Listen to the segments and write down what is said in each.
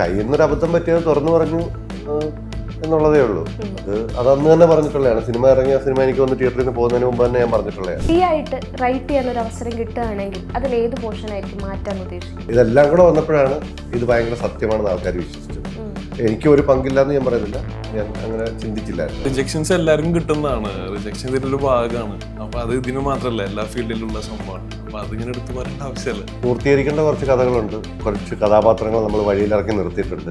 കയ്യിൽ നിന്നൊരു അബദ്ധം പറ്റിയത് തുറന്നു പറഞ്ഞു എന്നുള്ളതേ ഉള്ളൂ. അത് അതന്ന് തന്നെ പറഞ്ഞിട്ടുള്ളതാണ്. സിനിമ ഇറങ്ങിയ സിനിമ എനിക്ക് വന്ന് തിയേറ്ററിൽ നിന്ന് പോകുന്നതിന് മുമ്പ് തന്നെ ഞാൻ പറഞ്ഞിട്ടുള്ളതാണ്. ഫ്രീ ആയിട്ട് റൈറ്റ് ചെയ്യാൻ ഒരു അവസരം കിട്ടുകയാണെങ്കിൽ അതിൽ ഏത് പോർഷൻ ആയിരിക്കും മാറ്റാൻ ഉദ്ദേശിക്കുന്നത്? ഇതെല്ലാം കൂടെ വന്നപ്പോഴാണ് ഇത് ഭയങ്കര സത്യമാണെന്ന് ആൾക്കാർ വിശ്വസിച്ചത്. എനിക്ക് ഒരു പങ്കില്ലാന്ന് ഞാൻ പറയുന്നില്ല. ഞാൻ അങ്ങനെ ചിന്തിച്ചില്ല റിജക്ഷൻസ് എല്ലാവരും കിട്ടുന്നതാണ്. റിജക്ഷൻ ഇതിന്റെ ഒരു ഭാഗമാണ്. അപ്പൊ അത് ഇതിന് മാത്രമല്ല എല്ലാ ഫീൽഡിലുള്ള സംഭവമാണ്. അപ്പൊ അതിങ്ങനെ എടുത്തു പറയേണ്ട ആവശ്യമല്ല. പൂർത്തീകരിക്കേണ്ട കുറച്ച് കഥകളുണ്ട്. കുറച്ച് കഥാപാത്രങ്ങൾ നമ്മൾ വഴിയിലിറക്കി നിർത്തിയിട്ടുണ്ട്.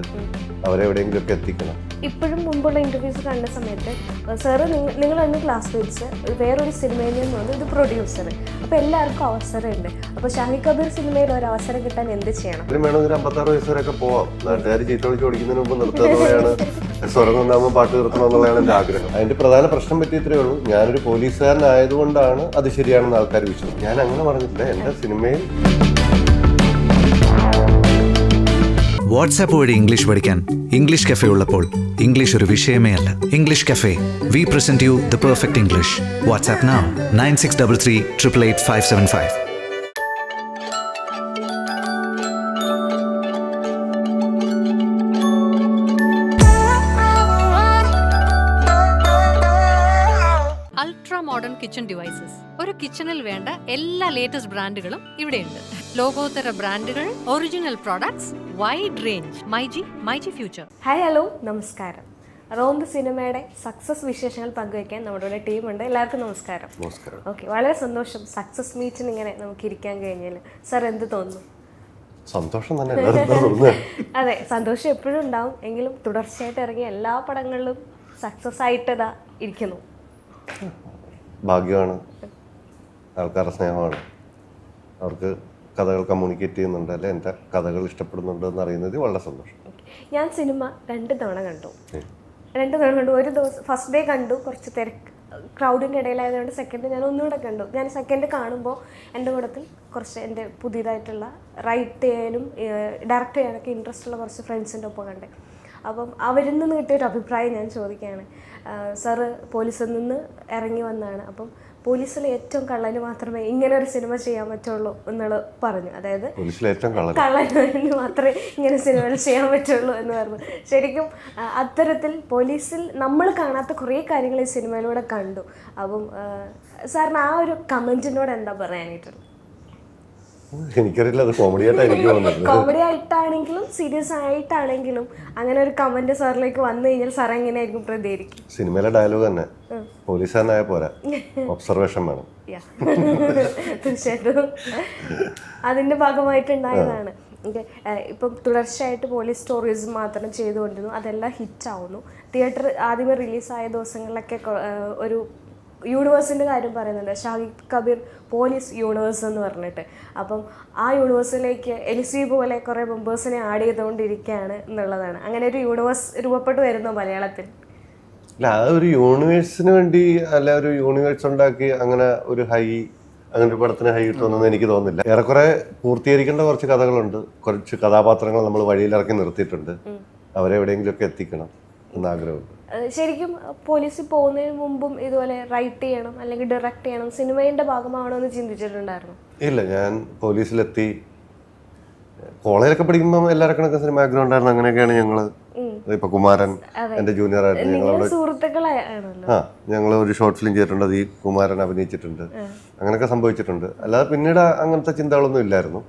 അവരെ എവിടെയെങ്കിലുമൊക്കെ എത്തിക്കണം. ഇപ്പോഴും മുമ്പുള്ള ഇന്റർവ്യൂസ് കണ്ട സമയത്ത് സാറ് നിങ്ങൾ തന്നെ ക്ലാസ് വെച്ച് വേറൊരു സിനിമയിൽ നിന്ന് വന്നു ഇത് പ്രൊഡ്യൂസർ അപ്പോൾ എല്ലാവർക്കും അവസരമുണ്ട്. അപ്പോൾ ഷാഹി കബീർ സിനിമയിൽ ഒരു അവസരം കിട്ടാൻ എന്ത് ചെയ്യണം? അതിന് വേണമെങ്കിൽ ഒരു അമ്പത്താറ് വയസ്സ് വരെയൊക്കെ പോവാം. നാട്ടുകാർ ചീറ്റൊളിച്ച് ഓടിക്കുന്നതിന് മുമ്പ് നിർത്തുന്നതാണ് സ്വരം നന്നാകുമ്പോൾ പാട്ട് നിർത്തണം എന്നുള്ളതാണ് എന്റെ ആഗ്രഹം. അതിന്റെ പ്രധാന പ്രശ്നം പറ്റി ഇത്രയേ ഉള്ളൂ. ഞാനൊരു പോലീസുകാരനായതുകൊണ്ടാണ് അത് ശരിയാണെന്ന് ആൾക്കാർ വിശ്വസിക്കും ഞാൻ അങ്ങനെ പറഞ്ഞിട്ടില്ല എന്റെ സിനിമയിൽ. വാട്സാപ്പ് വഴി ഇംഗ്ലീഷ് പഠിക്കാൻ ഇംഗ്ലീഷ് കഫേ ഉള്ളപ്പോൾ ഇംഗ്ലീഷ് ഒരു വിഷയമേ അല്ല. English cafe. We present you the perfect English WhatsApp now nine six double three triple eight five seven five ultra modern kitchen devices ഒരു കിച്ചണിൽ വേണ്ട എല്ലാ ലേറ്റസ്റ്റ് ബ്രാൻഡുകളും ഇവിടെയുണ്ട്. ലോകോത്തര ബ്രാൻഡുകൾ original products wide range myG myG future hi hello നമസ്കാരം. റോന്ത് സിനിമയുടെ സക്സസ് വിശേഷങ്ങൾ പങ്കുവയ്ക്കാൻ നമ്മുടെ ഇവിടെ ടീമുണ്ട്. എല്ലാവർക്കും നമസ്കാരം. നമസ്കാരം. ഓക്കെ വളരെ സന്തോഷം. സക്സസ് മീറ്റിന് ഇങ്ങനെ നമുക്ക് ഇരിക്കാൻ കഴിഞ്ഞാൽ സാർ എന്ത് തോന്നുന്നു? സന്തോഷം തന്നെ അതെ സന്തോഷം എപ്പോഴും ഉണ്ടാവും. എങ്കിലും തുടർച്ചയായിട്ട് ഇറങ്ങിയ എല്ലാ പടങ്ങളിലും സക്സസ് ആയിട്ടതാ ഇരിക്കുന്നു. ഭാഗ്യമാണ്. ആൾക്കാരുടെ സ്നേഹമാണ്. അവർക്ക് കഥകൾ കമ്മ്യൂണിക്കേറ്റ് ചെയ്യുന്നുണ്ട് അല്ലെ? എന്റെ കഥകൾ ഇഷ്ടപ്പെടുന്നുണ്ട് എന്ന് അറിയുന്നത് വളരെ സന്തോഷം. ഞാൻ സിനിമ രണ്ട് തവണ കണ്ടു. രണ്ട് തവണ കണ്ടു. ഒരു ദിവസം ഫസ്റ്റ് ഡേ കണ്ടു. കുറച്ച് തിരക്ക് ക്രൗഡിന്റെ ഇടയിലായതുകൊണ്ട് സെക്കൻഡ് ഞാൻ ഒന്നുകൂടെ കണ്ടു. ഞാൻ സെക്കൻഡ് കാണുമ്പോൾ എന്റെ കൂടത്തിൽ കുറച്ച് എന്റെ പുതിയതായിട്ടുള്ള റൈറ്റ് ചെയ്യാനും ഡയറക്റ്റ് ചെയ്യാനൊക്കെ ഇൻട്രസ്റ്റ് ഉള്ള കുറച്ച് ഫ്രണ്ട്സിന്റെ ഒപ്പം കണ്ടേ. അപ്പം അവരിൽ നിന്ന് കിട്ടിയൊരു അഭിപ്രായം ഞാൻ ചോദിക്കുകയാണ്. സാറ് പോലീസിൽ നിന്ന് ഇറങ്ങി വന്നതാണ്. അപ്പം പോലീസിൽ ഏറ്റവും കള്ളന് മാത്രമേ ഇങ്ങനെ ഒരു സിനിമ ചെയ്യാൻ പറ്റുള്ളൂ എന്നുള്ളത് പറഞ്ഞു. അതായത് പോലീസിലെ ഏറ്റവും കള്ളന്. മാത്രമേ ഇങ്ങനെ സിനിമകൾ ചെയ്യാൻ പറ്റുള്ളൂ എന്ന് പറഞ്ഞു. ശരിക്കും അത്തരത്തിൽ പോലീസിൽ നമ്മൾ കാണാത്ത കുറേ കാര്യങ്ങൾ ഈ സിനിമയിലൂടെ കണ്ടു. അപ്പം സാറിന് ആ ഒരു കമന്റിനോട് എന്താ പറയാനായിട്ടുള്ളത്? എനിക്കറിയില്ല അത് കോമഡി ആയിട്ടാണ് എനിക്ക് തോന്നുന്നത് കോമഡി ആയിട്ടാണെങ്കിലും സീരിയസ് ആയിട്ടാണെങ്കിലും അങ്ങനെ ഒരു കമന്റ് സാറിലേക്ക് വന്നു കഴിഞ്ഞാൽ സാർ എങ്ങനെയായിരിക്കും പ്രതികരിക്കും സിനിമയിലെ ഡയലോഗ് തന്നെ. പോലീസുകാരനായ പോരാ. ഒബ്സർവേഷൻ വേണം. തീർച്ചയായിട്ടും. അതിന്റെ ഭാഗമായിട്ടുണ്ടായതാണ്. ഇപ്പം തുടർച്ചയായിട്ട് പോലീസ് സ്റ്റോറീസ് മാത്രം ചെയ്തുകൊണ്ടിരുന്നു. അതെല്ലാം ഹിറ്റ് ആവുന്നു. തിയേറ്റർ ആദ്യമേ റിലീസായ ദിവസങ്ങളിലൊക്കെ ഒരു യൂണിവേഴ്സിന്റെ കാര്യം പറയുന്നുണ്ട്. ഷാഹിദ് കബീർ പോലീസ് യൂണിവേഴ്സ് എന്ന് പറഞ്ഞിട്ട്. അപ്പം ആ യൂണിവേഴ്സിലേക്ക് എലിസി പോലെ കുറേ മെമ്പേഴ്സിനെ ആഡ് ചെയ്തുകൊണ്ടിരിക്കുകയാണ് എന്നുള്ളതാണ്. അങ്ങനെ ഒരു യൂണിവേഴ്സ് രൂപപ്പെട്ടു വരുന്നു മലയാളത്തിൽ. അല്ല അത് ഒരു യൂണിവേഴ്സിന് വേണ്ടി അല്ല ഒരു യൂണിവേഴ്സ് ഉണ്ടാക്കി അങ്ങനെ ഒരു ഹൈ അങ്ങനെ ഒരു പടത്തിന് ഹൈ കിട്ടുമെന്നൊന്നും എനിക്ക് തോന്നുന്നില്ല. ഏറെക്കുറെ പൂർത്തീകരിക്കേണ്ട കുറച്ച് കഥകളുണ്ട്. കുറച്ച് കഥാപാത്രങ്ങൾ നമ്മൾ വഴിയിലിറക്കി നിർത്തിയിട്ടുണ്ട്. അവരെ എവിടെയെങ്കിലുമൊക്കെ എത്തിക്കണം എന്ന് ആഗ്രഹമുണ്ട് ഏഹ് ശരിക്കും പോലീസിൽ പോകുന്നതിന് മുമ്പും ഇതുപോലെ റൈറ്റ് ചെയ്യണം അല്ലെങ്കിൽ ഡയറക്റ്റ് ചെയ്യണം സിനിമയുടെ ഭാഗമാണോ എന്ന് ചിന്തിച്ചിട്ടുണ്ടായിരുന്നു? ഇല്ല ഞാൻ പോലീസിലെത്തി. കോളേജിലൊക്കെ പഠിക്കുമ്പോൾ എല്ലാവർക്കും കണക്ക് സിനിമ ആഗ്രഹം ഉണ്ടായിരുന്നു അങ്ങനെയൊക്കെയാണ് ഞങ്ങൾ ഇപ്പൊ കുമാരൻ എന്റെ ജൂനിയർ ആയിട്ട് ഞങ്ങൾ ആ ഞങ്ങൾ ഒരു ഷോർട്ട് ഫിലിം ചെയ്തിട്ടുണ്ട്. അത് ഈ കുമാരൻ അഭിനയിച്ചിട്ടുണ്ട്. അങ്ങനെയൊക്കെ സംഭവിച്ചിട്ടുണ്ട്. അല്ലാതെ പിന്നീട് അങ്ങനത്തെ ചിന്തകളൊന്നും ഇല്ലായിരുന്നു.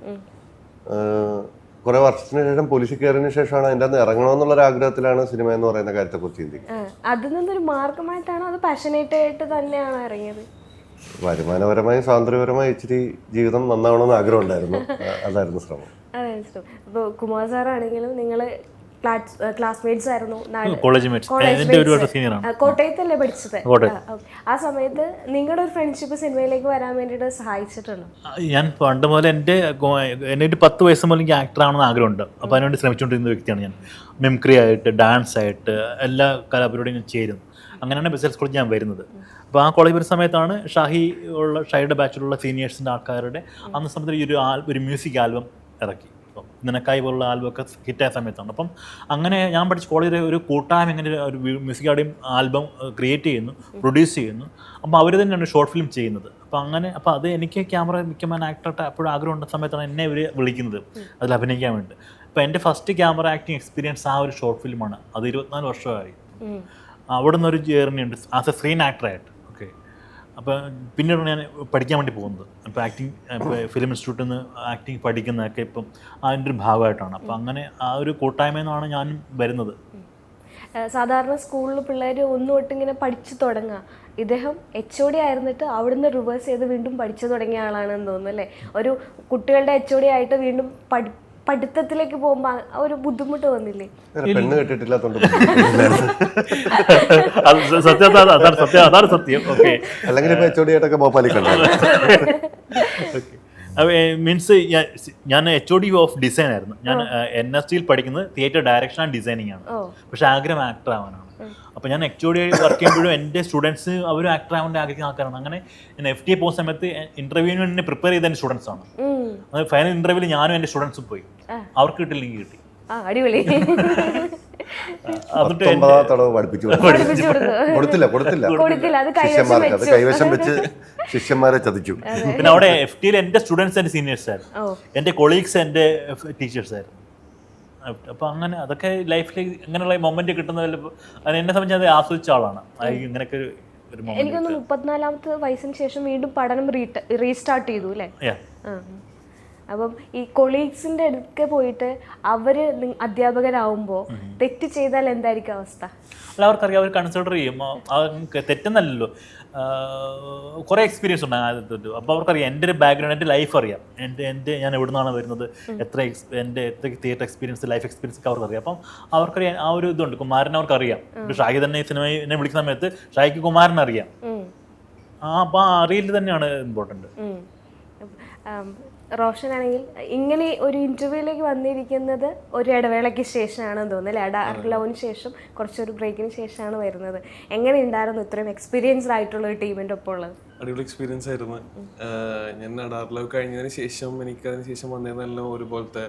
കുറെ വർഷത്തിന് ശേഷം പോലീസിൽ കയറിയതിനു ശേഷമാണ് അതിന്റെ അന്ന് ഇറങ്ങണമെന്നുള്ള ഒരു ആഗ്രഹത്തിലാണ് സിനിമ എന്ന് പറയുന്ന കാര്യത്തെക്കുറിച്ച് ചിന്തിക്കുന്നത്. അതിൽ നിന്നൊരു മാർഗമായിട്ടാണോ അത് പാഷനേറ്റ് ആയിട്ട് തന്നെയാണോ ഇറങ്ങിയത്? വരുമാനപരമായും സ്വാതന്ത്ര്യപരമായും ഇച്ചിരി ജീവിതം നന്നാവണമെന്ന് ആഗ്രഹം ഉണ്ടായിരുന്നു അതായിരുന്നു ശ്രമം. അതെ ഇപ്പോൾ കുമാർ സാറാണെങ്കിലും നിങ്ങൾ ക്ലാസ്മേറ്റ്സ് ആയിരുന്നു. കോട്ടയത്തല്ലേ പഠിച്ചത്? ആ, സമയത്ത് നിങ്ങളുടെ ഒരു ഫ്രണ്ട്ഷിപ്പ് സിനിമയിലേക്ക് വരാൻ വേണ്ടിയിട്ട് സഹായിച്ചിട്ടുണ്ടോ? ഞാൻ പണ്ട് മുതൽ എന്റെ എന്റെ ഒരു പത്ത് വയസ്സ് മുതൽ എനിക്ക് ആക്ടർ ആവണമെന്ന് ആഗ്രഹമുണ്ട്. അപ്പോൾ അതിനുവേണ്ടി ശ്രമിച്ചുകൊണ്ടിരുന്ന വ്യക്തിയാണ് ഞാൻ. മിംക്രി ആയിട്ട് ഡാൻസ് ആയിട്ട് എല്ലാ കലാപരിപാടിയും ഞാൻ ചേരും അങ്ങനെയാണ് ബിസിനസ് കോളേജ് ഞാൻ വരുന്നത്. അപ്പോൾ ആ കോളേജ് വരുന്ന സമയത്താണ് ഷാഹി ഉള്ള ഷാഹിയുടെ ബാച്ചിലുള്ള സീനിയേഴ്സിന്റെ ആൾക്കാരുടെ അന്ന് സമയത്ത് ഈ ഒരു ആൽ ഒരു മ്യൂസിക് ആൽബം ഇറക്കി. അപ്പം നിനക്കായി പോലുള്ള ആൽബമൊക്കെ ഹിറ്റായ സമയത്താണ്. അപ്പം അങ്ങനെ ഞാൻ പഠിച്ച കോളേജിൽ ഒരു കൂട്ടായ്മ ഇങ്ങനെ ഒരു മ്യൂസിക് ആഡിയും ആൽബം ക്രിയേറ്റ് ചെയ്യുന്നു പ്രൊഡ്യൂസ് ചെയ്യുന്നു. അപ്പോൾ അവർ തന്നെയാണ് ഷോർട്ട് ഫിലിം ചെയ്യുന്നത്. അപ്പോൾ അങ്ങനെ അപ്പോൾ അത് എനിക്ക് ക്യാമറ മിക്കമാൻ ആക്ടറായിട്ട് അപ്പോഴും ആഗ്രഹം ഉണ്ട സമയത്താണ് എന്നെ ഇവർ വിളിക്കുന്നത്. അതിൽ അഭിനയിക്കാൻ വേണ്ടി. അപ്പോൾ എന്റെ ഫസ്റ്റ് ക്യാമറ ആക്ടിങ് എക്സ്പീരിയൻസ് ആ ഒരു ഷോർട്ട് ഫിലിമാണ് അത് ഇരുപത്തിനാല് വർഷമായി. അവിടെ നിന്നൊരു ഒരു ജേർണി ഉണ്ട്. ആസ് എ സ്ക്രീൻ ആക്ടറായിട്ട് അപ്പോൾ പിന്നീട് ഞാൻ പഠിക്കാൻ വേണ്ടി പോകുന്നത്. അപ്പോൾ ആക്ടിങ് ഫിലിം ഇൻസ്റ്റിറ്റ്യൂട്ടിൽ നിന്ന് ആക്ടിങ് പഠിക്കുന്നതൊക്കെ ഇപ്പം അതിന്റെ ഒരു ഭാഗമായിട്ടാണ്. അപ്പോൾ അങ്ങനെ ആ ഒരു കൂട്ടായ്മയിൽ നിന്നാണ് ഞാനും വരുന്നത്. സാധാരണ സ്കൂളിൽ പിള്ളേർ ഒന്നു തൊട്ട് ഇങ്ങനെ പഠിച്ചു തുടങ്ങുക ഇദ്ദേഹം എച്ച് ഒ ഡി ആയിരുന്നിട്ട് അവിടുന്ന് റിവേഴ്സ് ചെയ്ത് വീണ്ടും പഠിച്ചു തുടങ്ങിയ ആളാണെന്ന് തോന്നുന്നു അല്ലേ? ഒരു കുട്ടികളുടെ എച്ച് ഒ ഡി ആയിട്ട് വീണ്ടും പഠി പഠിത്തത്തിലേക്ക് പോകുമ്പോ ഒരു ബുദ്ധിമുട്ട് വന്നില്ലേ? പെണ്ണ് കെട്ടിട്ടില്ലാത്തോണ്ട് അത് സത്യം അതാണ് അതാണ് സത്യം അതാണ് സത്യം. ഓക്കെ. അല്ലെങ്കിൽ ഇപ്പൊ ഭോപ്പാലിൽ മീൻസ് ഞാൻ H O D of design ആയിരുന്നു. ഞാൻ എൻ എസ് ടിയിൽ പഠിക്കുന്നത് തിയേറ്റർ ഡയറക്ഷൻ ആൻഡ് ഡിസൈനിങ് ആണ്. പക്ഷെ ആഗ്രഹം ആക്ടർ ആവാനാണ്. അപ്പോൾ ഞാൻ എച്ച് ഒ ഡി വർക്ക് ചെയ്യുമ്പോഴും എന്റെ സ്റ്റുഡൻസ് അവരും ആക്ടർ ആവേണ്ട ആഗ്രഹിക്കുന്ന ആൾക്കാരാണ്. അങ്ങനെ ഞാൻ എഫ് ടി എ പോകുന്ന സമയത്ത് ഇന്റർവ്യൂവിന് വേണ്ടി പ്രിപ്പയർ ചെയ്ത എന്റെ സ്റ്റുഡൻസ് ആണ്. ഫൈനൽ ഇന്റർവ്യൂവിൽ ഞാനും എന്റെ സ്റ്റുഡൻസും പോയി. അവർക്ക് കിട്ടില്ലെങ്കിൽ കിട്ടി. ആ അടിപൊളി. പത്തൊമ്പതാം പഠിപ്പിച്ചു കൊടുത്തില്ല കൊടുത്തില്ല. കൊടുത്തില്ല അത് കൈവശം ശിഷ്യന്മാർക്ക് അത് കൈവശം വെച്ച് ശിഷ്യന്മാരെ ചതിച്ചു. പിന്നെ അവിടെ എഫ് ടിയിൽ എന്റെ സ്റ്റുഡൻസ് എന്റെ സീനിയേഴ്സ്. ആയിരുന്നു. എന്റെ കൊളീഗ്സ് എന്റെ ടീച്ചേഴ്സ് ആയിരുന്നു. അപ്പൊ അങ്ങനെ അതൊക്കെ ലൈഫിൽ ഇങ്ങനെയുള്ള മൊമെന്റ് കിട്ടുന്നതിൽ അത് എന്നെ സംബന്ധിച്ച് അത് ആസ്വദിച്ച ആളാണ്. ഇങ്ങനെയൊക്കെ എനിക്കൊന്ന് മുപ്പത്തിനാലാമത്തെ വയസ്സിന് ശേഷം വീണ്ടും പഠനം റീസ്റ്റാർട്ട് ചെയ്തു അല്ലേ. അപ്പം ഈ കൊളീഗ്സിന്റെ അടുക്കെ പോയിട്ട് അവർ അധ്യാപകരാകുമ്പോൾ തെറ്റ് ചെയ്താൽ എന്തായിരിക്കും അവസ്ഥ? അല്ല അവർക്കറിയാം അവർ കൺസിഡർ ചെയ്യും. അവർക്ക് തെറ്റെന്നല്ലല്ലോ. കുറേ എക്സ്പീരിയൻസ് ഉണ്ട് ആദ്യത്തെ അപ്പോൾ അവർക്കറിയാം എന്റെ ഒരു ബാക്ക്ഗ്രൗണ്ട് എന്റെ ലൈഫ് അറിയാം. എന്റെ എന്റെ ഞാൻ എവിടെ നിന്നാണ് വരുന്നത് എത്ര എക്സ് എന്റെ എത്ര തിയേറ്റർ എക്സ്പീരിയൻസ് ലൈഫ് എക്സ്പീരിയൻസ് ഒക്കെ അവർക്കറിയാം. അപ്പം അവർക്കറിയാം ആ ഒരു ഇതുണ്ട് കുമാരൻ അവർക്കറിയാം. ഷാഹി തന്നെ ഈ സിനിമ എന്നെ വിളിക്കുന്ന സമയത്ത് ഷാഹിക്ക് കുമാരൻ അറിയാം ആ അപ്പൊ ആ അറിയൽ തന്നെയാണ് ഇമ്പോർട്ടന്റ് റോഷനാണെങ്കിൽ ഇങ്ങനെ ഒരു ഇന്റർവ്യൂലേക്ക് വന്നിരിക്കുന്നത് ഒരു ഇടവേളയ്ക്ക് ശേഷമാണെന്ന് തോന്നുന്നു അല്ലേ? ഡാർക്ക് ലവിന് ശേഷം കുറച്ചൊരു ബ്രേക്കിന് ശേഷമാണ് വരുന്നത്. എങ്ങനെ ഉണ്ടായിരുന്നു ഇത്രയും എക്സ്പീരിയൻസ്ഡ് ആയിട്ടുള്ള ഒരു ടീമിന്റെ ഒപ്പം ഉള്ളത്? അടിപൊളി എക്സ്പീരിയൻസ് ആയിരുന്നു. ഞാൻ ഡാർക്ക് ലവ് കഴിഞ്ഞതിന് ശേഷം എനിക്ക് അതിന് ശേഷം വന്നിരുന്നെല്ലാം ഒരുപോലത്തെ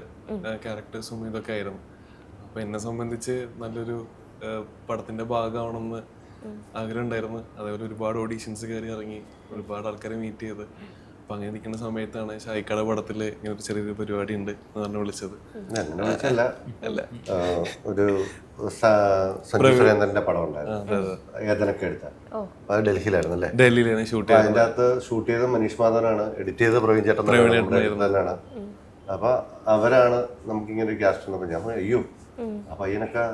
ക്യാരക്ടേഴ്സും ഇതൊക്കെ ആയിരുന്നു. അപ്പോൾ എന്നെ സംബന്ധിച്ച് നല്ലൊരു പടത്തിന്റെ പടത്തിന്റെ ഭാഗമാണെന്ന് ആഗ്രഹം ഉണ്ടായിരുന്നു. അതേപോലെ ഒരുപാട് ഓഡീഷൻസ് കയറി ഇറങ്ങി ഒരുപാട് ആൾക്കാരെ മീറ്റ് ചെയ്ത്. അപ്പൊ അങ്ങനെ നിൽക്കുന്ന സമയത്താണ് ഷായിക്കട പടത്തിൽ ഇങ്ങനെ ഒരു ചെറിയൊരു പരിപാടി ഉണ്ട് എന്ന് പറഞ്ഞു വിളിച്ചത്. അങ്ങനെ വിളിച്ചല്ല. അല്ല. ഒരു സുരേന്ദ്രന്റെ പടം ഉണ്ടായിരുന്നു. എടുത്ത അത് ഡൽഹിയിലായിരുന്നു അല്ലേ ഡൽഹിയിലാണ് ഷൂട്ട് അപ്പൊ അതിന്റെ അകത്ത് ഷൂട്ട് ചെയ്ത മനീഷ് മാധവനാണ്. എഡിറ്റ് ചെയ്ത പ്രവീൺ ചേട്ടൻ തന്നെയാണ് അപ്പൊ അവരാണ് നമുക്കിങ്ങനെ ഒരു ക്യാസ്റ്റ് ഞാൻ അയ്യോ അപ്പൊ ഇതല്ലേ?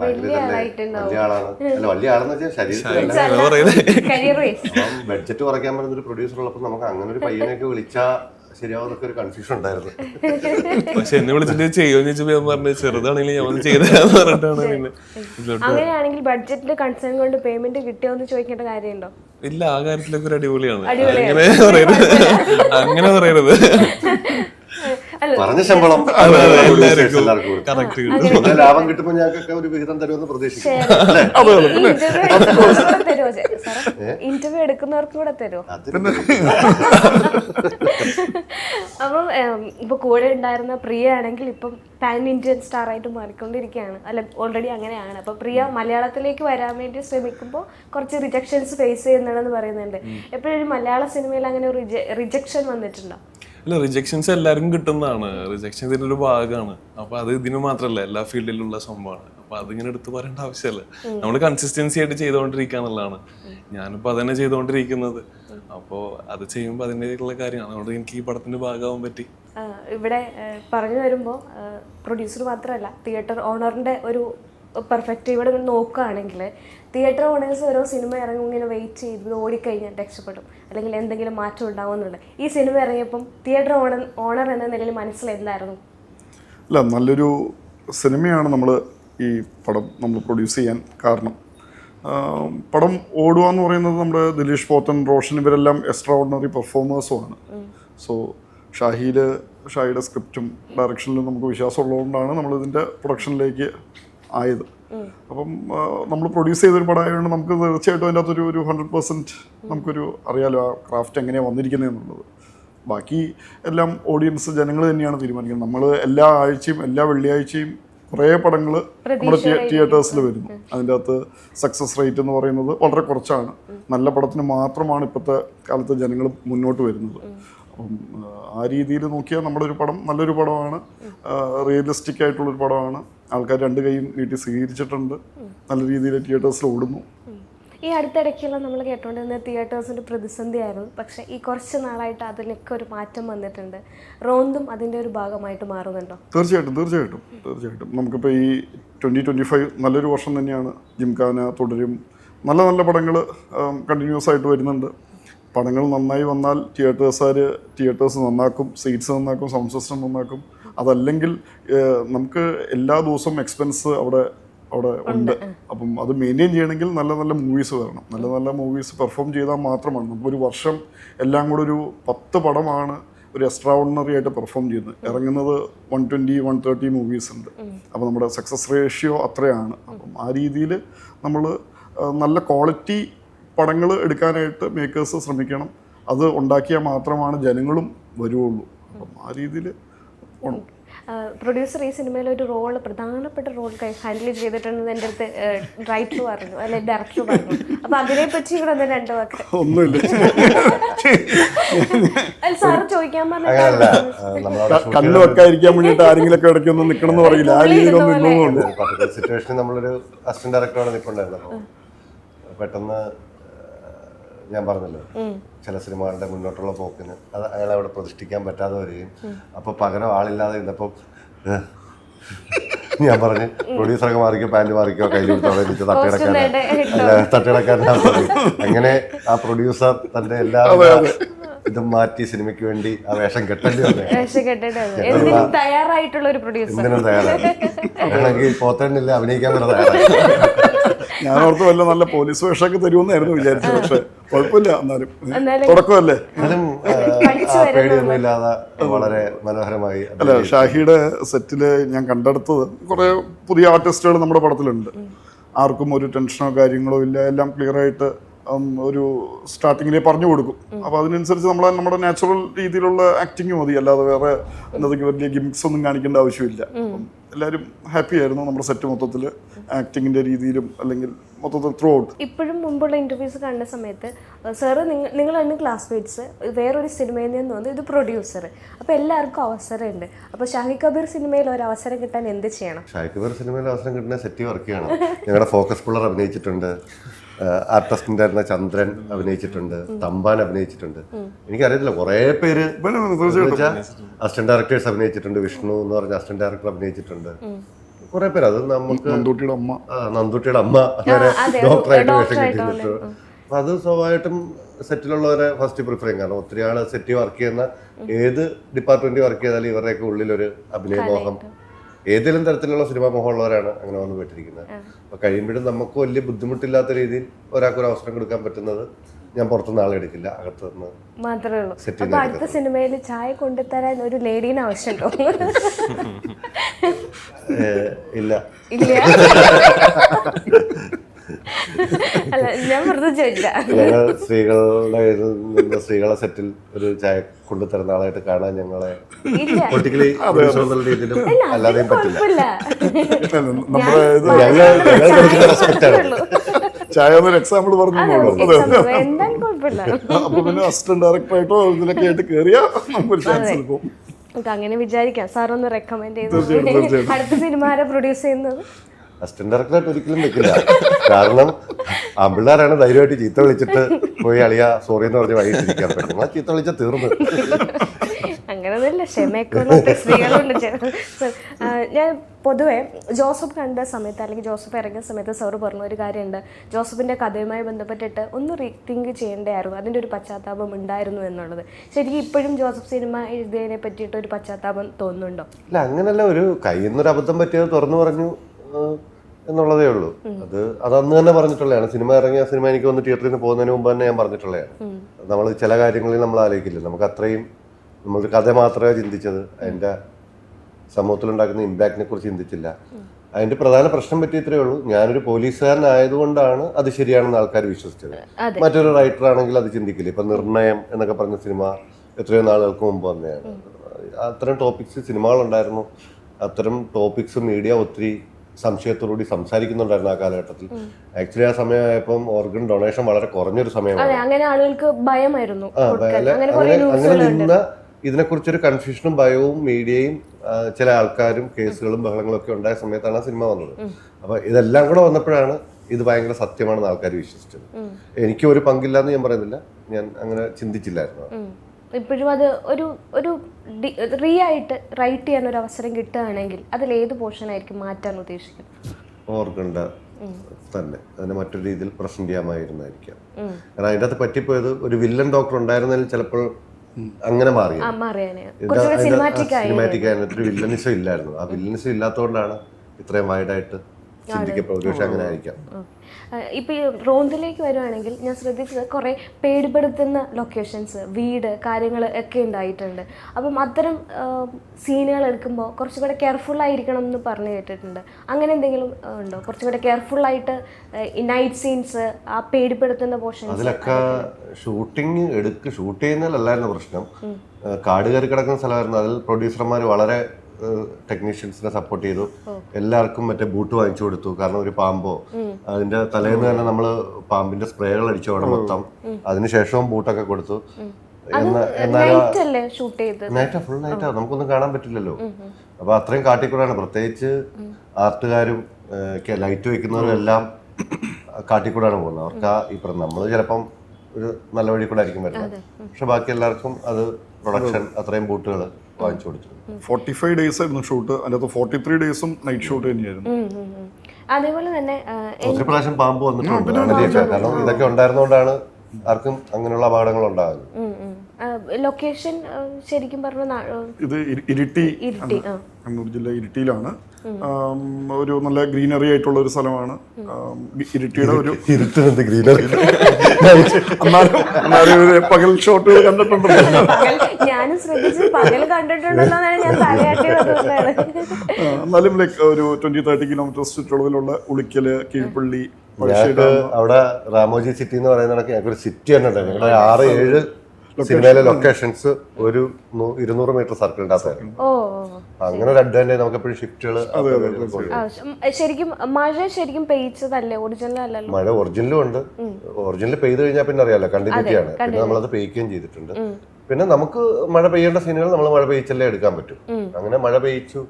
വലിയ ആളാണ്. അല്ല വലിയ ആളെന്ന് വെച്ചാൽ ശരീരത്തിൽ കരിയർ വേസ് ബഡ്ജറ്റ് കുറയ്ക്കാൻ പറ്റുന്ന ഒരു പ്രൊഡ്യൂസർ ഉള്ളപ്പോൾ നമുക്ക് അങ്ങനെ ഒരു പയ്യനെയൊക്കെ വിളിച്ചാൽ ശരിയാവുന്നൊക്കെ ഒരു കൺഫ്യൂഷൻ ഉണ്ടായിരുന്നു. പക്ഷെ എന്നെ വിളിച്ചിട്ട് ചെയ്യുമെന്ന് ചോദിച്ചപ്പോ ഞാൻ പറഞ്ഞു ചെറുതാണെങ്കിലും ഞാൻ വന്ന് ചെയ്തരാന്ന് പറഞ്ഞിട്ടാണ് പിന്നെ അങ്ങനെയാണെങ്കിൽ ബഡ്ജറ്റിൽ കൺസേൺ കൊണ്ട് പേയ്മെന്റ് കിട്ടിയോ എന്ന് ചോദിക്കേണ്ട കാര്യമുണ്ടോ? ഇല്ല ആ കാര്യത്തിലൊക്കെ ഒരു അടിപൊളിയാണ്. അങ്ങനെ പറയരുത്. അങ്ങനെ പറയരുത്. പറഞ്ഞ ശമ്പളം ലാഭം കിട്ടുമ്പോൾ ഞങ്ങൾക്കൊക്കെ ഒരു വിഹിതം തരുമെന്ന് പ്രതീക്ഷിക്കും ഇന്റർവ്യൂ എടുക്കുന്നവർക്കും കൂടെ തരുമോ അപ്പം ഇപ്പൊ കൂടെ ഉണ്ടായിരുന്ന പ്രിയ ആണെങ്കിൽ ഇപ്പം പാൻ ഇന്ത്യൻ സ്റ്റാർ ആയിട്ട് മാറിക്കൊണ്ടിരിക്കുകയാണ്. അല്ല ഓൾറെഡി അങ്ങനെയാണ്. അപ്പൊ പ്രിയ മലയാളത്തിലേക്ക് വരാൻ വേണ്ടി ശ്രമിക്കുമ്പോൾ കുറച്ച് റിജക്ഷൻസ് ഫേസ് ചെയ്യുന്നുണ്ടെന്ന് പറയുന്നുണ്ട്. എപ്പോഴും മലയാള സിനിമയിൽ അങ്ങനെ ഒരു റിജക്ഷൻ വന്നിട്ടുണ്ടോ? അല്ല റിജക്ഷൻസ് എല്ലാവർക്കും കിട്ടുന്നതാണ്. റിജക്ഷൻ ഇതിന്റെ ഒരു ഭാഗമാണ്. അപ്പൊ അത് ഇതിന് മാത്രമല്ല എല്ലാ ഫീൽഡിലുള്ള സംഭവമാണ്. അപ്പൊ അതിങ്ങനെ എടുത്ത് പറയേണ്ട ആവശ്യമല്ല നമ്മൾ കൺസിസ്റ്റൻസി ആയിട്ട് ചെയ്തുകൊണ്ടിരിക്കുക എന്നുള്ളതാണ്. ഞാനിപ്പോൾ അതന്നെ ചെയ്തുകൊണ്ടിരിക്കുന്നത് അപ്പോൾ അത് ചെയ്യുമ്പോൾ അതിന്റെതായിട്ടുള്ള കാര്യമാണ്. അതുകൊണ്ട് എനിക്ക് ഈ പടത്തിന്റെ ഭാഗമാവാൻ പറ്റി. ഇവിടെ പറഞ്ഞു വരുമ്പോൾ പ്രൊഡ്യൂസർ മാത്രമല്ല തിയേറ്റർ ഓണറിന്റെ ഒരു പെർഫെക്റ്റ് ഇവിടെ നിന്ന് നോക്കുകയാണെങ്കിൽ തിയേറ്റർ ഓണേഴ്സ് ഓരോ സിനിമ ഇറങ്ങും ഇങ്ങനെ വെയിറ്റ് ചെയ്ത് ഓടിക്കഴിഞ്ഞാൽ രക്ഷപ്പെടും. അല്ലെങ്കിൽ എന്തെങ്കിലും മാറ്റം ഉണ്ടാവും എന്നുള്ളത്. ഈ സിനിമ ഇറങ്ങിയപ്പം തിയേറ്റർ ഓണർ ഓണർ എന്ന നിലയിൽ മനസ്സിൽ എന്തായിരുന്നു? അല്ല നല്ലൊരു സിനിമയാണ് നമ്മൾ ഈ പടം നമ്മൾ പ്രൊഡ്യൂസ് ചെയ്യാൻ കാരണം. പടം ഓടുക എന്ന് പറയുന്നത് നമ്മുടെ ദിലീഷ് പോത്തൻ റോഷൻ ഇവരെല്ലാം എക്സ്ട്രാ ഓർഡിനറി പെർഫോമേഴ്സുമാണ് സോ ഷാഹിയിൽ ഷാഹിയുടെ സ്ക്രിപ്റ്റും ഡയറക്ഷനിലും നമുക്ക് വിശ്വാസമുള്ളതുകൊണ്ടാണ് നമ്മൾ ഇതിന്റെ പ്രൊഡക്ഷനിലേക്ക് ആയത്. അപ്പം നമ്മൾ പ്രൊഡ്യൂസ് ചെയ്തൊരു പടമായതുകൊണ്ട് നമുക്ക് തീർച്ചയായിട്ടും അതിന്റെ അകത്തൊരു ഒരു ഹൺഡ്രഡ് പെർസെന്റ് നമുക്കൊരു അറിയാലോ ആ ക്രാഫ്റ്റ് എങ്ങനെയാണ് വന്നിരിക്കുന്നത് എന്നുള്ളത്. ബാക്കി എല്ലാം ഓഡിയൻസ് ജനങ്ങൾ തന്നെയാണ് തീരുമാനിക്കുന്നത്. നമ്മൾ എല്ലാ ആഴ്ചയും എല്ലാ വെള്ളിയാഴ്ചയും കുറേ പടങ്ങൾ നമ്മുടെ തിയേറ്റേഴ്സിൽ വരുന്നു അതിന്റെ അകത്ത് സക്സസ് റേറ്റ് എന്ന് പറയുന്നത് വളരെ കുറച്ചാണ്. നല്ല പടത്തിന് മാത്രമാണ് ഇപ്പോഴത്തെ കാലത്ത് ജനങ്ങൾ മുന്നോട്ട് വരുന്നത്. അപ്പം ആ, ആ രീതിയിൽ നോക്കിയാൽ നമ്മുടെ ഒരു പടം നല്ലൊരു പടമാണ്. റിയലിസ്റ്റിക് ആയിട്ടുള്ളൊരു പടമാണ്. ആൾക്കാർ രണ്ട് കൈയും നീട്ടി സ്വീകരിച്ചിട്ടുണ്ട്. നല്ല രീതിയിൽ തിയേറ്റേഴ്സിൽ ഓടുന്നു. ഈ അടുത്തിടയ്ക്കുള്ള നമ്മൾ കേട്ടുകൊണ്ടിരുന്ന തിയേറ്റേഴ്സിന്റെ പ്രതിസന്ധിയായിരുന്നു. പക്ഷേ ഈ കുറച്ച് നാളായിട്ട് അതിലൊക്കെ ഒരു മാറ്റം വന്നിട്ടുണ്ട്. റോന്തും അതിന്റെ ഒരു ഭാഗമായിട്ട് മാറുന്നുണ്ടോ? തീർച്ചയായിട്ടും തീർച്ചയായിട്ടും തീർച്ചയായിട്ടും. നമുക്കിപ്പോൾ ഈ ട്വന്റി ട്വന്റി ഫൈവ് നല്ലൊരു വർഷം തന്നെയാണ്. ജിംഖാന തുടരും. നല്ല നല്ല പടങ്ങൾ കണ്ടിന്യൂസ് ആയിട്ട് വരുന്നുണ്ട്. പടങ്ങൾ നന്നായി വന്നാൽ തിയേറ്റേഴ്സുകാർ തിയേറ്റേഴ്സ് നന്നാക്കും സീറ്റ്സ് നന്നാക്കും സൗണ്ട് സിസ്റ്റം നന്നാക്കും. അതല്ലെങ്കിൽ നമുക്ക് എല്ലാ ദിവസവും എക്സ്പെൻസ് അവിടെ അവിടെ ഉണ്ട് അപ്പം അത് മെയിന്റെയിൻ ചെയ്യണമെങ്കിൽ നല്ല നല്ല മൂവീസ് വരണം. നല്ല നല്ല മൂവീസ് പെർഫോം ചെയ്താൽ മാത്രമാണ്. നമുക്കൊരു വർഷം എല്ലാം കൂടെ ഒരു പത്ത് പടമാണ് ഒരു എക്സ്ട്രാ ഓർഡിനറി ആയിട്ട് പെർഫോം ചെയ്യുന്നത്. ഇറങ്ങുന്നത് one twenty one thirty movies ഉണ്ട്. അപ്പോൾ നമ്മുടെ സക്സസ് റേഷ്യോ അത്രയാണ്. അപ്പം ആ രീതിയിൽ നമ്മൾ നല്ല ക്വാളിറ്റി പടങ്ങൾ എടുക്കാനായിട്ട് മേക്കേഴ്സ് ശ്രമിക്കണം. അത് ഉണ്ടാക്കിയാൽ മാത്രമാണ് ജനങ്ങളും വരുവുള്ളൂ അപ്പം ആ രീതിയിൽ പോകണം പ്രൊഡ്യൂസർ ഈ സിനിമയിൽ ഒരു റോൾ പ്രധാനപ്പെട്ട റോൾ ഹാൻഡിൽ ചെയ്തിട്ടുണ്ടെന്ന് എന്റെ അടുത്ത് റൈറ്റർ പറഞ്ഞു അല്ലെ ഡയറക്ടർ പറഞ്ഞു. അപ്പൊ അതിനെ പറ്റി ഇവിടെ ഒന്ന് രണ്ടു വാക്ക്? ഒന്നുമില്ല. സാർ ചോദിക്കാൻ പറഞ്ഞു കണ്ണ് വെക്കാതിരിക്കാൻ വേണ്ടിയിട്ട് ആരെങ്കിലൊക്കെ ഇടയ്ക്ക് ഒന്നും നിൽക്കണം എന്ന് പറയില്ല. ആ രീതിയിലൊന്നും നിന്നുകൊണ്ട് സിറ്റുവേഷനിൽ നമ്മളൊരു അസിസ്റ്റന്റ് ഡയറക്ടറാണ് നിൽക്കൊണ്ടായിരുന്നത് അപ്പോൾ പെട്ടെന്ന് ഞാൻ പറഞ്ഞല്ലോ. ചില സിനിമകളുടെ മുന്നോട്ടുള്ള പോക്കിന്. അത് അയാൾ അവിടെ പ്രതിഷ്ഠിക്കാൻ പറ്റാതെ വരികയും. അപ്പോൾ പകരം ആളില്ലാതെ ഇരുന്നപ്പോൾ ഞാൻ പറഞ്ഞു പ്രൊഡ്യൂസറൊക്കെ മാറിക്കോ പാന്റ് മാറിക്കോ കയ്യിൽ കൊടുത്തോളെ എനിക്ക് തട്ടിടക്കാരനാ പറഞ്ഞു. അങ്ങനെ ആ പ്രൊഡ്യൂസർ തന്റെ എല്ലാ ഇതും മാറ്റി സിനിമയ്ക്ക് വേണ്ടി ആ വേഷം കെട്ടേണ്ടി വന്നേ. തയ്യാറായിട്ടുള്ള ഒരു പ്രൊഡ്യൂസർ എന്തിനും തയ്യാറായി. പോത്തേണ്ടില്ല അഭിനയിക്കാൻ വരെ തയ്യാറാണ് ഞാൻ ഓർത്ത് വല്ല നല്ല പോലീസ് വേഷമൊക്കെ തരുമെന്നായിരുന്നു വിചാരിച്ചത്. പക്ഷെ കുഴപ്പമില്ല എന്നാലും. തുടക്കമല്ലേ? എന്നാലും ആ, ആ പേടിയൊന്നും ഇല്ലാതെ വളരെ മനോഹരമായി അല്ല ഷാഹിയുടെ സെറ്റിൽ ഞാൻ കണ്ടെടുത്തത് കുറെ പുതിയ ആർട്ടിസ്റ്റുകൾ നമ്മുടെ പടത്തിലുണ്ട്. ആർക്കും ഒരു ടെൻഷനോ കാര്യങ്ങളോ ഇല്ല എല്ലാം ക്ലിയർ ആയിട്ട് ഒരു സ്റ്റാർട്ടിങ്ങിലെ പറഞ്ഞു കൊടുക്കും. അപ്പോൾ അതിനനുസരിച്ച് നമ്മൾ നമ്മുടെ നാച്ചുറൽ രീതിയിലുള്ള ആക്ടിങ് മതി. അല്ലാതെ വേറെ എന്തൊക്കെ വലിയ ഗിമിക്സ് ഒന്നും കാണിക്കേണ്ട ആവശ്യമില്ല. അപ്പം എല്ലാവരും ഹാപ്പി ആയിരുന്നു നമ്മുടെ സെറ്റ് മൊത്തത്തിൽ ആക്ടിങ്ങിന്റെ രീതിയിലും അല്ലെങ്കിൽ മൊത്തത്തിൽ ത്രൂ ഔട്ട് ഇപ്പോഴും മുമ്പുള്ള ഇന്റർവ്യൂസ് കണ്ട സമയത്ത് സാറ് നിങ്ങൾ നിങ്ങൾ തന്നെ ക്ലാസ്മേറ്റ്സ് വേറൊരു സിനിമയിൽ നിന്ന് തോന്നുന്നു ഇത് പ്രൊഡ്യൂസർ അപ്പോൾ എല്ലാവർക്കും അവസരമുണ്ട്. അപ്പോൾ ഷാഹി കബീർ സിനിമയിൽ ഒരു അവസരം കിട്ടാൻ എന്ത് ചെയ്യണം? ഷാഹി കബീർ സിനിമയിൽ അവസരം കിട്ടുന്ന സെറ്റ് വർക്ക് ചെയ്യണം. ഞങ്ങളുടെ ഫോക്കസ് പുള്ളർ അഭിനയിച്ചിട്ടുണ്ട്. ആർട്ടിസ്റ്റിന്റെ ആയിരുന്ന ചന്ദ്രൻ അഭിനയിച്ചിട്ടുണ്ട് തമ്പാൻ അഭിനയിച്ചിട്ടുണ്ട്. എനിക്കറിയത്തില്ല കുറേ പേര് അസിസ്റ്റന്റ് ഡയറക്ടേഴ്സ് അഭിനയിച്ചിട്ടുണ്ട് വിഷ്ണു എന്ന് പറഞ്ഞ അസിസ്റ്റന്റ് ഡയറക്ടർ അഭിനയിച്ചിട്ടുണ്ട്. കുറെ പേര് അത് നമുക്ക് നന്ദൂട്ടിയുടെ അമ്മ. നന്ദൂട്ടിയുടെ അമ്മ അങ്ങനെ അതെ, ഡോക്ടറായിട്ട് വേഷം കിട്ടിയിട്ടുണ്ട്. അപ്പൊ അത് സ്വാഭാവികമായിട്ടും സെറ്റിലുള്ളവരെ ഫസ്റ്റ് പ്രിഫർ ചെയ്യും കാരണം ഒത്തിരി ആൾ സെറ്റിൽ വർക്ക് ചെയ്യുന്ന ഏത് ഡിപ്പാർട്ട്മെന്റിൽ വർക്ക് ചെയ്താലും ഇവരുടെയൊക്കെ ഉള്ളിലൊരു അഭിനയമോഹം ഏതെങ്കിലും തരത്തിലുള്ള സിനിമാ മോഹമുള്ളവരാണ് അങ്ങനെ വന്ന് പെട്ടിരിക്കുന്നത് അപ്പൊ കഴിയുമ്പോഴും നമുക്ക് വലിയ ബുദ്ധിമുട്ടില്ലാത്ത രീതിയിൽ ഒരാൾക്ക് ഒരു അവസരം കൊടുക്കാൻ പറ്റുന്നത് ഞാൻ പുറത്തുനിന്ന് ആളെ എടുക്കില്ല അകത്ത് നിന്ന് മാത്രമേ ഉള്ളൂ. അപ്പൊ അടുത്ത സിനിമയിൽ ചായ കൊണ്ടുതരാൻ ഒരു ലേഡീന ആവശ്യമുണ്ടോ? ഇല്ല. ഇല്ല. അല്ല ഞാൻ വെറുതെ ഞങ്ങൾ സ്ത്രീകളുടെ നിന്ന് സ്ത്രീകളെ സെറ്റിൽ ഒരു ചായ കൊണ്ടുതരുന്ന ആളായിട്ട് കാണാൻ ഞങ്ങളെ പൊളിറ്റിക്കലി രീതിയിലും അല്ലാതെയും പറ്റില്ല. ഞങ്ങൾ ഞങ്ങൾ കൊടുക്കുന്ന റെസ്പെക്റ്റ് ആണ്. ചായ എന്നൊരു എക്സാമ്പിൾ പറഞ്ഞു അപ്പൊ പിന്നെ അസിസ്റ്റന്റ് ഇതിലൊക്കെ ആയിട്ട് നമുക്കൊരു ചാൻസ് എടുക്കും. നമുക്ക് അങ്ങനെ വിചാരിക്കാം. സാർ ഒന്ന് റെക്കമെൻഡ് ചെയ്തു അടുത്ത സിനിമ ആരാ പ്രൊഡ്യൂസ് ചെയ്യുന്നത്? അസിസ്റ്റന്റ് ഡയറക്ടറായിട്ട് ഒരിക്കലും വെക്കില്ല കാരണം ആമ്പിള്ളേരാണ് ധൈര്യമായിട്ട് ചീത്ത വിളിച്ചിട്ട് പോയി അളിയ സോറി എന്ന് പറഞ്ഞ് വൈകിട്ടിരിക്കാൻ പറ്റും. നിങ്ങളെ ചീത്ത വിളിച്ചാൽ തീർന്നു. അങ്ങനെയൊന്നുമില്ല ക്ഷമയൊക്കെ ഉള്ള സ്ത്രീകളുണ്ട്. ചെ- ഞാൻ പൊതുവെ ജോസഫ് കണ്ട സമയത്ത് അല്ലെങ്കിൽ ജോസഫ് ഇറങ്ങിയ സമയത്ത് സാറ് പറഞ്ഞ ഒരു കാര്യമുണ്ട്. ജോസഫിന്റെ കഥയുമായി ബന്ധപ്പെട്ടിട്ട് ഒന്ന് റീതിങ്ക് ചെയ്യേണ്ടായിരുന്നു അതിന്റെ ഒരു പശ്ചാത്താപം ഉണ്ടായിരുന്നു എന്നുള്ളത്. ശരിക്കും ഇപ്പോഴും ജോസഫ് സിനിമ എഴുതിയതിനെ പറ്റിയിട്ട് ഒരു പശ്ചാത്താപം തോന്നുന്നുണ്ടോ? അല്ല അങ്ങനല്ല. ഒരു കയ്യിൽ നിന്നൊരു അബദ്ധം പറ്റിയത് തുറന്നു പറഞ്ഞു. എന്നുള്ളതേ ഉള്ളൂ. അത് അത് അന്ന് തന്നെ പറഞ്ഞിട്ടുള്ളതാണ്. സിനിമ ഇറങ്ങിയ സിനിമ എനിക്ക് വന്ന് തിയേറ്ററിൽ നിന്ന് പോകുന്നതിന് മുമ്പ് തന്നെ ഞാൻ പറഞ്ഞിട്ടുള്ളതാണ്. നമ്മൾ ചില കാര്യങ്ങളിൽ നമ്മൾ ആലോചിക്കില്ല. നമുക്ക് അത്രയും നമ്മളൊരു കഥ മാത്രമേ ചിന്തിച്ചത്. അതിന്റെ സമൂഹത്തിലുണ്ടാക്കുന്ന ഇമ്പാക്റ്റിനെ കുറിച്ച് ചിന്തിച്ചില്ല. അതിന്റെ പ്രധാന പ്രശ്നം പറ്റിയത്രേ ഉള്ളൂ. ഞാനൊരു പോലീസുകാരനായതുകൊണ്ടാണ് അത് ശരിയാണെന്ന് ആൾക്കാർ വിശ്വസിച്ചത്. മറ്റൊരു റൈറ്റർ ആണെങ്കിൽ അത് ചിന്തിക്കില്ല. ഇപ്പൊ നിർണയം എന്നൊക്കെ പറഞ്ഞ സിനിമ എത്രയോ നാളുകൾക്ക് മുമ്പ് വന്നതാണ്. അത്തരം ടോപ്പിക്സ് സിനിമകളുണ്ടായിരുന്നു. അത്തരം ടോപ്പിക്സ് മീഡിയ ഒത്തിരി സംശയത്തോടുകൂടി സംസാരിക്കുന്നുണ്ടായിരുന്നു ആ കാലഘട്ടത്തിൽ. ആക്ച്വലി ആ സമയമായപ്പം ഓർഗൻ ഡൊണേഷൻ വളരെ കുറഞ്ഞൊരു സമയമാണ്. അങ്ങനെ ആളുകൾക്ക് ഭയമായിരുന്നു അങ്ങനെ നിന്ന ഇതിനെക്കുറിച്ചൊരു കൺഫ്യൂഷനും ഭയവും മീഡിയയും ചില ആൾക്കാരും കേസുകളും ബഹളങ്ങളും ഒക്കെ ഉണ്ടായ സമയത്താണ് ആ സിനിമ വന്നത്. അപ്പൊ ഇതെല്ലാം കൂടെ വന്നപ്പോഴാണ് ഇത് ഭയങ്കര സത്യമാണെന്ന് ആൾക്കാർ വിശ്വസിച്ചത്. എനിക്ക് ഒരു പങ്കില്ല എന്ന് ഞാൻ പറയുന്നില്ല. ഞാൻ അങ്ങനെ ചിന്തിച്ചില്ലായിരുന്നു. ഇപ്പോഴും അത് ഒരു ഒരു റീ ആയിട്ട് റൈറ്റ് ചെയ്യാൻ ഒരു അവസരം കിട്ടുകയാണെങ്കിൽ അതിൽ ഏത് പോർഷൻ ആയിരിക്കും മാറ്റാൻ ഉദ്ദേശിക്കുന്നത്? ഓർഗണ്ട തന്നെ. അതിനെ മറ്റൊരു രീതിയിൽ പ്രസന്റ് ചെയ്യാമായിരുന്നായിരിക്കാം. കാരണം അതിന്റെ അകത്ത് പറ്റിപ്പോയത് ഒരു വില്ലൻ ഡോക്ടർ ഉണ്ടായിരുന്നതിൽ ചിലപ്പോൾ അങ്ങനെ മാറി സിനിമാറ്റിക് ആയിട്ട് ഒരു വില്ലനിസം ഇല്ലായിരുന്നു. ആ വില്ലനിസം ഇല്ലാത്തതുകൊണ്ടാണ് ഇത്രയും വൈഡായിട്ട് ചിന്തിക്കപ്പെടുന്നത് പക്ഷെ അങ്ങനെ ആയിരിക്കാം ഇപ്പൊ ഈ റോന്തിലേക്ക് വരുവാണെങ്കിൽ ഞാൻ ശ്രദ്ധിച്ചത് കുറെ പേടിപ്പെടുത്തുന്ന ലൊക്കേഷൻസ് വീട് കാര്യങ്ങൾ ഒക്കെ ഉണ്ടായിട്ടുണ്ട്. അപ്പം അത്തരം സീനുകൾ എടുക്കുമ്പോൾ കുറച്ചുകൂടെ കെയർഫുൾ ആയിരിക്കണം എന്ന് പറഞ്ഞു കേട്ടിട്ടുണ്ട്. അങ്ങനെ എന്തെങ്കിലും ഉണ്ടോ? കുറച്ചുകൂടെ കെയർഫുൾ ആയിട്ട് നൈറ്റ് സീൻസ് ആ പേടിപ്പെടുത്തുന്ന പോർഷൻ അതിലൊക്കെ ഷൂട്ടിംഗ് എടുക്ക് ഷൂട്ട് ചെയ്യുന്നതിലല്ലായിരുന്നു പ്രശ്നം. കാട് കയറി കിടക്കുന്ന സ്ഥലമായിരുന്നു. അതിൽ പ്രൊഡ്യൂസർമാർ വളരെ ടെക്നീഷ്യൻസിനെ സപ്പോർട്ട് ചെയ്തു. എല്ലാവർക്കും മറ്റേ ബൂട്ട് വാങ്ങിച്ചു കൊടുത്തു. കാരണം ഒരു പാമ്പോ. അതിന്റെ തലേന്ന് തന്നെ നമ്മൾ പാമ്പിന്റെ സ്പ്രേകൾ അടിച്ചു അവിടെ മൊത്തം. അതിനുശേഷവും ബൂട്ടൊക്കെ കൊടുത്തു. നൈറ്റ് അല്ലേ ഷൂട്ട് ചെയ്ത് നൈറ്റാ ഫുൾ നൈറ്റാ നമുക്കൊന്നും കാണാൻ പറ്റില്ലല്ലോ. അപ്പൊ അത്രയും കാട്ടിക്കൂടാണ്. പ്രത്യേകിച്ച് ആർട്ടുകാരും ലൈറ്റ് വെക്കുന്നവരും എല്ലാം കാട്ടിക്കൂടാണ് പോകുന്നത്. അവർക്ക് ആ ഈ നമ്മൾ ചിലപ്പം ഒരു നല്ല വഴി കൂടെ ആയിരിക്കും വരുന്നത്. പക്ഷെ ബാക്കി എല്ലാവർക്കും അത് പ്രൊഡക്ഷൻ അത്രയും ബൂട്ടുകൾ വാങ്ങിച്ചു കൊടുത്തു. ഫോർട്ടി ഫൈവ് ഡേയ്സ് ആയിരുന്നു ഷൂട്ട് അതിനകത്ത് ഫോർട്ടി ത്രീ ഡേയ്സും നൈറ്റ് ഷൂട്ട് തന്നെയായിരുന്നു. അതേപോലെ തന്നെ ഒത്തിരി പ്രാവശ്യം പാമ്പ് വന്നിട്ടുണ്ട്. കാരണം ഇതൊക്കെ ഉണ്ടായിരുന്നോണ്ടാണ് ആർക്കും അങ്ങനെയുള്ള അപകടങ്ങൾ ഉണ്ടാകുന്നത്. ലൊക്കേഷൻ ശരിക്കും പറഞ്ഞ ഇത് ഇരിട്ടി കണ്ണൂർ ജില്ല ഇരിട്ടിയിലാണ്. ഒരു നല്ല ഗ്രീനറി ആയിട്ടുള്ള ഒരു സ്ഥലമാണ്. ഇരുട്ടിയുടെ ഒരു ഇരുട്ടിനെന്ത് ഗ്രീനറി. എന്നാലും എന്നാലും പകൽ ഷോട്ടുകൾ കണ്ടിട്ടുണ്ടല്ലോ. ഞാനും ശ്രദ്ധിച്ച്. പകൽ കണ്ടിട്ടുണ്ടല്ലോ ഞാൻ എന്നാലും ലൈക്ക് ഒരു ട്വന്റി തേർട്ടി കിലോമീറ്റർ ചുറ്റളവിലുള്ള ഉളിക്കൽ കീഴ്പള്ളി അവിടെ രാമോജി സിറ്റി എന്ന് പറയുന്ന ഞങ്ങൾക്ക് ഒരു സിറ്റി തന്നെ ഉണ്ടായിരുന്നു. ഞങ്ങളുടെ ആറ് ഏഴ് സിനിമയിലെ ലൊക്കേഷൻസ് ഒരു ഇരുന്നൂറ് മീറ്റർ സർക്കിൾ അകത്തായിരുന്നു. അങ്ങനെ ഒരു അഡ്വാന്റേജ് നമുക്ക് എപ്പോഴും ഷിഫ്റ്റുകൾ ശരിക്കും മഴ ശരിക്കും പെയ്ച്ചതല്ലേ? ഒറിജിനൽ അല്ലല്ലോ? മഴ ഒറിജിനലും ഉണ്ട്. ഒറിജിനൽ പെയ്ത് കഴിഞ്ഞാൽ പിന്നെ അറിയാലോ കണ്ടിന്യൂറ്റി ആണ് പിന്നെ നമ്മളത് പെയ്ക്കുകയും ചെയ്തിട്ടുണ്ട്. പിന്നെ നമുക്ക് മഴ പെയ്യേണ്ട സീനുകൾ നമ്മൾ മഴ പെയ്ച്ചല്ലേ എടുക്കാൻ പറ്റും. അങ്ങനെ മഴ പെയ്ച്ചു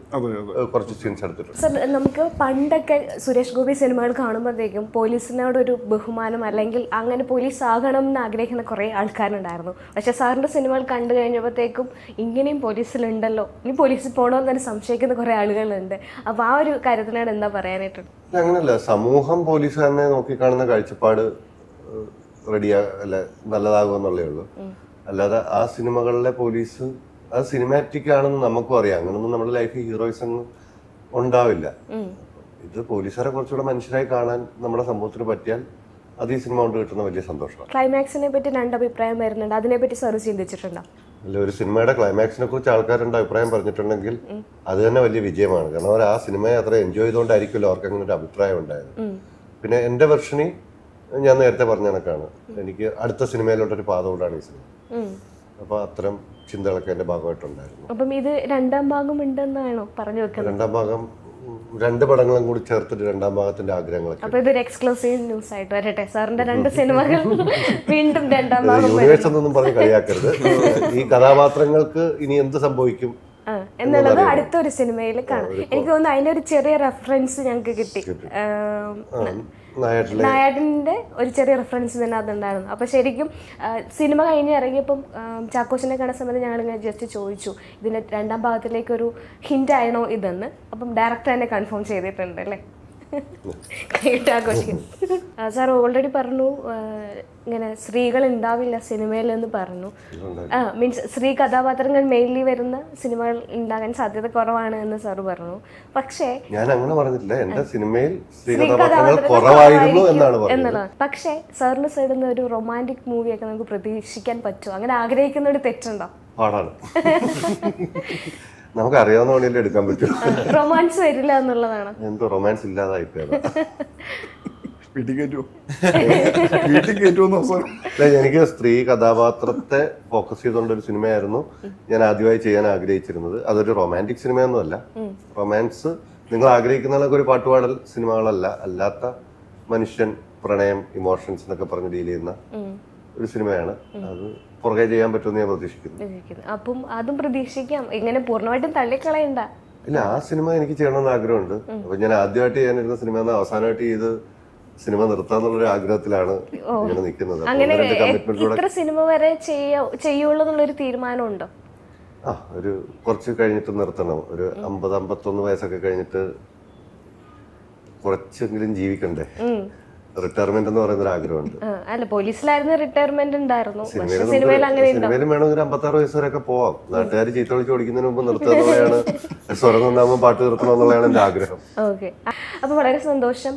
കുറച്ച് സീൻസ് എടുത്തിട്ടുണ്ട്. സർ നമുക്ക് പണ്ടൊക്കെ സുരേഷ് ഗോപി സിനിമകൾ കാണുമ്പോഴത്തേക്കും പോലീസിനോടൊരു ബഹുമാനം അല്ലെങ്കിൽ അങ്ങനെ പോലീസ് ആകണം എന്ന് ആഗ്രഹിക്കുന്ന കുറേ ആൾക്കാരുണ്ടായിരുന്നു. പക്ഷെ സാറിന്റെ സിനിമകൾ കണ്ടു കഴിഞ്ഞപ്പോഴത്തേക്കും ഇങ്ങനെയും പോലീസിലുണ്ടല്ലോ. ഇനി പോലീസിൽ പോകണമെന്ന് തന്നെ സംശയിക്കുന്ന കുറേ ആളുകളുണ്ട്. അപ്പോൾ ആ ഒരു കാര്യത്തിനോട് എന്താ പറയാനായിട്ട്? അങ്ങനല്ല. സമൂഹം പോലീസ് തന്നെ നോക്കിക്കാണുന്ന കാഴ്ചപ്പാട് റെഡിയാ അല്ല നല്ലതാകുമെന്നുള്ളേ ഉള്ളൂ. അല്ലാതെ ആ സിനിമകളിലെ പോലീസ് അത് സിനിമാറ്റിക് ആണെന്ന് നമുക്കും അറിയാം. അങ്ങനൊന്നും നമ്മുടെ ലൈഫിൽ ഹീറോയിസ് ഒന്നും ഉണ്ടാവില്ല. ഇത് പോലീസുകാരെ കുറച്ചുകൂടെ മനുഷ്യരായി കാണാൻ നമ്മുടെ സമൂഹത്തിന് പറ്റിയാൽ അത് ഈ സിനിമ കൊണ്ട് കിട്ടുന്ന വലിയ സന്തോഷമാണ്. ക്ലൈമാക്സിനെ പറ്റി രണ്ട് അഭിപ്രായം വരുന്നുണ്ട്. അതിനെ പറ്റി സാർ ചിന്തിച്ചിട്ടുണ്ടോ? അല്ല ഒരു സിനിമയുടെ ക്ലൈമാക്സിനെ കുറിച്ച് ആൾക്കാർ രണ്ട് അഭിപ്രായം പറഞ്ഞിട്ടുണ്ടെങ്കിൽ അത് തന്നെ വലിയ വിജയമാണ്. കാരണം അവർ ആ സിനിമയെ അത്ര എൻജോയ് ചെയ്തുകൊണ്ടായിരിക്കുമല്ലോ അവർക്ക് അങ്ങനെ ഒരു അഭിപ്രായം ഉണ്ടായത്. പിന്നെ എന്റെ വെർഷനി ഞാൻ നേരത്തെ പറഞ്ഞ കണക്കാണ്. എനിക്ക് അടുത്ത സിനിമയിലോട്ടൊരു പാത കൂടാണ് ഈ സിനിമ അപ്പോൾ അത്തരം ചിന്തകളൊക്കെ എന്റെ ഭാഗമായിട്ടുണ്ടായിരുന്നു. അപ്പം ഇത് രണ്ടാം ഭാഗം ഉണ്ടെന്നാണോ പറഞ്ഞു വെക്കുന്നത്? രണ്ടാം ഭാഗം രണ്ട് പടങ്ങളും കൂടി ചേർത്തിട്ട് രണ്ടാം ഭാഗത്തിന്റെ ആഗ്രഹങ്ങളൊക്കെ അപ്പൊ ഇതൊരു എക്സ്ക്ലൂസീവ് ന്യൂസ് ആയിട്ട് വരട്ടെ. സാറിന്റെ രണ്ട് സിനിമകൾ വീണ്ടും രണ്ടാം ഭാഗം യൂണിവേഴ്സ് എന്നൊന്നും പറഞ്ഞ് കളിയാക്കരുത്. ഈ കഥാപാത്രങ്ങൾക്ക് ഇനി എന്ത് സംഭവിക്കും എന്നുള്ളത് അടുത്തൊരു സിനിമയിൽ കാണാം. എനിക്ക് തോന്നുന്നു അതിന്റെ ഒരു ചെറിയ റെഫറൻസ് ഞങ്ങൾക്ക് കിട്ടി. നായാട്ടിന്റെ ഒരു ചെറിയ റെഫറൻസ് തന്നെ അതുണ്ടായിരുന്നു. അപ്പൊ ശരിക്കും സിനിമ കഴിഞ്ഞ് ഇറങ്ങിയപ്പം ചാക്കോച്ചിനെ കാണുന്ന സമയത്ത് ഞങ്ങൾ ഇങ്ങനെ ജസ്റ്റ് ചോദിച്ചു ഇതിന്റെ രണ്ടാം ഭാഗത്തിലേക്ക് ഒരു ഹിന്റ് ആയണോ ഇതെന്ന്? അപ്പം ഡയറക്ടർ തന്നെ കൺഫേം ചെയ്തിട്ടുണ്ട് അല്ലേ? സാർ ഓൾറെഡി പറഞ്ഞു ഇങ്ങനെ സ്ത്രീകൾ ഉണ്ടാവില്ല സിനിമയിൽ എന്ന് പറഞ്ഞു. ആ മീൻസ് സ്ത്രീ കഥാപാത്രങ്ങൾ മെയിൻലി വരുന്ന സിനിമകൾ ഉണ്ടാകാൻ സാധ്യത കുറവാണ് എന്ന് സാർ പറഞ്ഞു. പക്ഷേ ഞാൻ അങ്ങനെ പറഞ്ഞിട്ടില്ല. എന്റെ സിനിമയിൽ കുറവായിരുന്നു എന്നാണ് പക്ഷേ സാറിന് സൈഡിൽ നിന്ന് ഒരു റൊമാന്റിക് മൂവിയൊക്കെ നമുക്ക് പ്രതീക്ഷിക്കാൻ പറ്റുമോ? അങ്ങനെ ആഗ്രഹിക്കുന്ന ഒരു തെറ്റുണ്ടോ? പാടാണ് നമുക്ക് അറിയാവുന്ന പണിയല്ലേ എടുക്കാൻ പറ്റും. റൊമാൻസ് വരില്ല എന്നുള്ളതാണ്. എന്തോ റൊമാൻസ് ഇല്ലാതായി വീട്ടിൽ കയറ്റുമോ വീട്ടിൽ കയറ്റുമെന്ന് അവസരം എനിക്ക് സ്ത്രീ കഥാപാത്രത്തെ ഫോക്കസ് ചെയ്തുകൊണ്ട് ഒരു സിനിമയായിരുന്നു ഞാൻ ആദ്യമായി ചെയ്യാൻ ആഗ്രഹിച്ചിരുന്നത്. അതൊരു റൊമാന്റിക് സിനിമയൊന്നുമല്ല റൊമാൻസ് നിങ്ങൾ ആഗ്രഹിക്കുന്ന ഒരു പാട്ടുപാടൽ സിനിമകളല്ല. അല്ലാത്ത മനുഷ്യൻ പ്രണയം ഇമോഷൻസ് എന്നൊക്കെ പറഞ്ഞ് ഡീൽ ചെയ്യുന്ന ഒരു സിനിമയാണ്. അത് പുറകെ ചെയ്യാൻ പറ്റുമെന്ന് ഞാൻ പ്രതീക്ഷിക്കുന്നു. അപ്പം അതും പ്രതീക്ഷിക്കാം. ഇങ്ങനെ പൂർണമായിട്ടും തള്ളിക്കളയണ്ട. ഇല്ല ആ സിനിമ എനിക്ക് ചെയ്യണമെന്ന് ആഗ്രഹമുണ്ട്. അപ്പൊ ഞാൻ ആദ്യമായിട്ട് ചെയ്യാനിരുന്ന സിനിമ അവസാനമായിട്ട് ചെയ്ത് സിനിമ നിർത്താന്നുള്ളൊരു ആഗ്രഹത്തിലാണ് ഇങ്ങനെ നിൽക്കുന്നത്. അങ്ങനെ ഇത്ര സിനിമ വരെ ചെയ്യ ചെയ്യുള്ളൂ എന്നുള്ളൊരു തീരുമാനം ആ ഒരു കുറച്ച് കഴിഞ്ഞിട്ട് നിർത്തണം. ഒരു അമ്പത് അമ്പത്തൊന്ന് വയസ്സൊക്കെ കഴിഞ്ഞിട്ട് കുറച്ചെങ്കിലും ജീവിക്കണ്ടേ? റിട്ടയർമെന്റ് എന്ന് പറയുന്ന ഒരു ആഗ്രഹമുണ്ട് അല്ല പോലീസിലായിരുന്നു റിട്ടയർമെന്റ് ഉണ്ടായിരുന്നു. സിനിമയിൽ സിനിമയിൽ അങ്ങനെ ഉണ്ടോ സിനിമയിലും വേണമെങ്കിൽ ഒരു അമ്പത്താറ് വയസ്സ് വരെയൊക്കെ പോവാം. നാട്ടുകാർ ചീത്ത വിളിച്ച് ഓടിക്കുന്നതിന് മുമ്പ് നിർത്തുക എന്നുള്ളതാണ് സ്വരം നന്നാകുമ്പോൾ പാട്ട് നിർത്തണം എന്നുള്ളതാണ് എന്റെ ആഗ്രഹം. ഓക്കെ. അപ്പോൾ വളരെ സന്തോഷം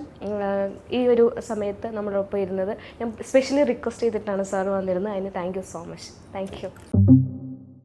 ഈ ഒരു സമയത്ത് നമ്മളൊപ്പം ഇരുന്നത്. ഞാൻ സ്പെഷ്യലി റിക്വസ്റ്റ് ചെയ്തിട്ടാണ് സാർ വന്നിരുന്നത്. അതിന് thank you so much thank you